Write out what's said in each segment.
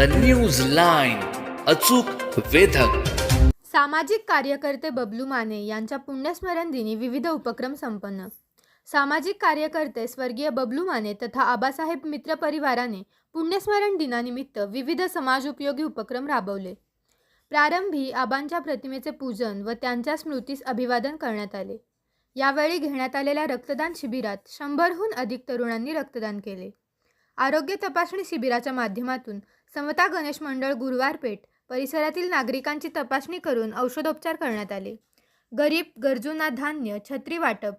The news line अचूक वेधक. सामाजिक कार्यकर्ते बबलू माने यांच्या पुण्यस्मरण दिनी विविध उपक्रम संपन्न. सामाजिक कार्यकर्ते स्वर्गीय बबलू माने तथा आबासाहेब मित्र परिवाराने पुण्यस्मरण दिनानिमित्त विविध समाजोपयोगी उपक्रम राबवले. प्रारंभी आबांच्या प्रतिमेचे पूजन व त्यांच्या स्मृतीस अभिवादन करण्यात आले. यावेळी घेण्यात आलेल्या रक्तदान शिबिरात शंभरहून अधिक तरुणांनी रक्तदान केले. आरोग्य तपासणी शिबिराच्या माध्यमातून समता गणेश मंडळ गुरुवारपेठ परिसरातील नागरिकांची तपासणी करून औषधोपचार करण्यात आले. गरीब गरजूंना धान्य छत्री वाटप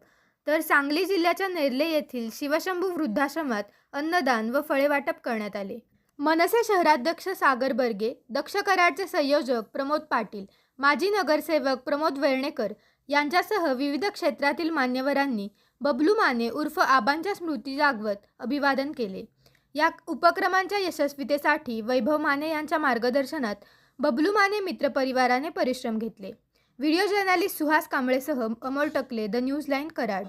तर सांगली जिल्ह्याच्या नेर्ले येथील शिवशंभू वृद्धाश्रमात अन्नदान व फळे वाटप करण्यात आले. मनसे शहराध्यक्ष सागर बर्गे दक्ष कराडचे संयोजक प्रमोद पाटील माजी नगरसेवक प्रमोद वेर्णेकर यांच्यासह विविध क्षेत्रातील मान्यवरांनी बबलू माने उर्फ आबांच्या स्मृती जागवत अभिवादन केले. या उपक्रमांच्या यशस्वीतेसाठी वैभव माने यांच्या मार्गदर्शनात बबलू माने मित्र परिवाराने परिश्रम घेतले. Video journalist Suhas कांबळेसह Amol Takale the news line Karad.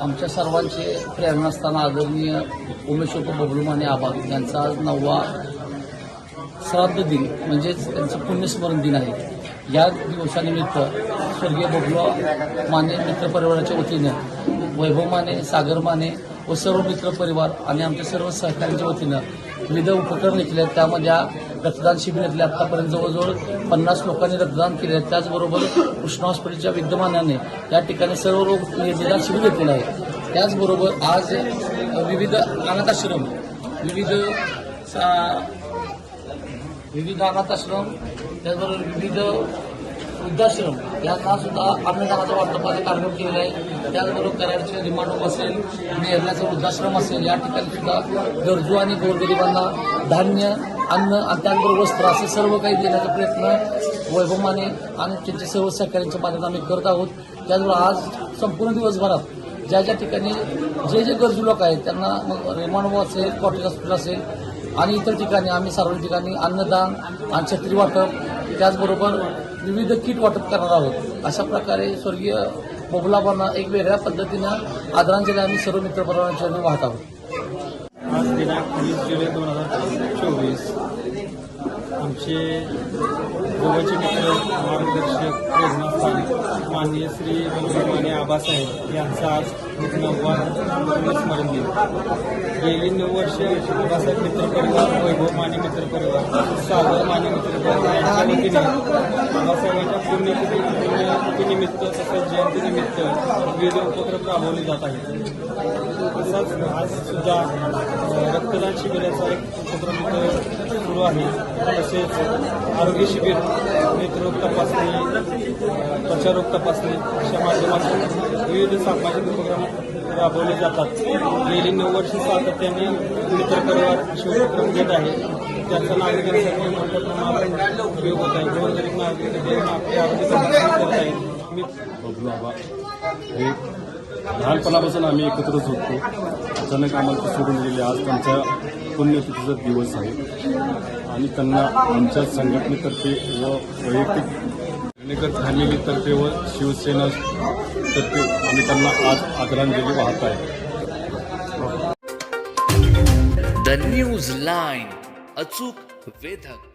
आमच्या सर्वांचे प्रेरणास्थान आदरणीय उमेशोप बबलू माने आबा यांचा आज नववा श्राद्ध दिन म्हणजेच त्यांचं पुण्यस्मरण दिन आहे. या दिवसानिमित्त स्वर्गीय बबलू माने मित्र परिवाराच्या वतीनं वैभव माने सागर माने व सर्व मित्र परिवार आणि आमच्या सर्व सहकार्यांच्या वतीनं विविध उपक्रम घेतले आहेत त्यामध्ये या रक्तदान शिबिरातले आत्तापर्यंत आतापर्यंत जवळजवळ पन्नास लोकांनी रक्तदान केले आहे. त्याचबरोबर कृष्ण हॉस्पिटलच्या विद्यमानाने या ठिकाणी सर्व रोग निदान शिबिर घेतलेलं आहे. त्याचबरोबर आज विविध अनाथाश्रम विविध सा- विविध अनाथाश्रम त्याचबरोबर विविध वृद्धाश्रम यांना सुद्धा अन्नदानाचा वाटपाचा कार्यक्रम केलेला आहे. त्याचबरोबर कराडचे रिमांड होम असेल नेरल्याचं वृद्धाश्रम असेल या ठिकाणी सुद्धा गरजू आणि गोरगरिबांना धान्य अन्न आणि त्याचबरोबर वस्त्र असे सर्व काही देण्याचा प्रयत्न वैभवमाने आणि त्यांचे सर्व सहकार्यांच्या माध्यमातून आम्ही करत आहोत. त्याचबरोबर आज संपूर्ण दिवसभरात ज्या ज्या ठिकाणी जे जे गरजू लोक आहेत त्यांना मग रेमांड असेल कॉटेज हॉस्पिटल असेल आणि इतर ठिकाणी आम्ही सार्वजनिक ठिकाणी अन्नदान आणि छत्री वाटप त्याचबरोबर विविध किट वाटप करणार आहोत. अशा प्रकारे स्वर्गीय बबलाबांना एक वेगळ्या पद्धतीनं आदरांजली आम्ही सर्व मित्रपरिवारांच्या वाहत आहोत. आज दिनांक वीस जुलै दोन हजार चोवीस. आमचे गोव्याचे मित्र मार्गदर्शक प्रेरणास्थान माननीय श्री बंधू माने आबासाहेब यांचा आज नववा स्मरण दिन. गेली नऊ वर्ष आबासाहेब मित्रपरिवार वैभव माने मित्रपरिवार सागर माने मित्रपरिवार यांच्या वतीने आबासाहेबांच्या पुण्यतिथी पुण्यतिथीनिमित्त तसेच जयंतीनिमित्त विविध उपक्रम राबवले जात आहेत. तसंच आज सुद्धा रक्तदान शिबिराचा एक उपक्रम सुरू आहे. तसेच आरोग्य शिबिर नेत्ररोग तपासणी त्वचारोग तपासणी अशा माध्यमातून विविध सामाजिक उपक्रम राबवले जातात. गेली नऊ वर्ष सातत्याने मित्र परिवार असे उपक्रम घेत आहे. त्याचा नागरिकांसाठी मोठ्या प्रमाणात उपयोग होत आहे. गोरगरीब नागरिक जे आपले करत आहेत मी लहानपणापासून आम्ही एकत्रच होतो अचानक आम्हाला सोडून गेले. आज त्यांच्या पुण्यतिथीचा दिवस आहे. आणि त्यांना आमच्या संघटनेतर्फे व वैयक्तिक रणेकर फॅमिलीतर्फे व शिवसेना तर्फे आम्ही त्यांना आज आदरांजली वाहत आहे द न्यूज लाईन अचूक वेधक.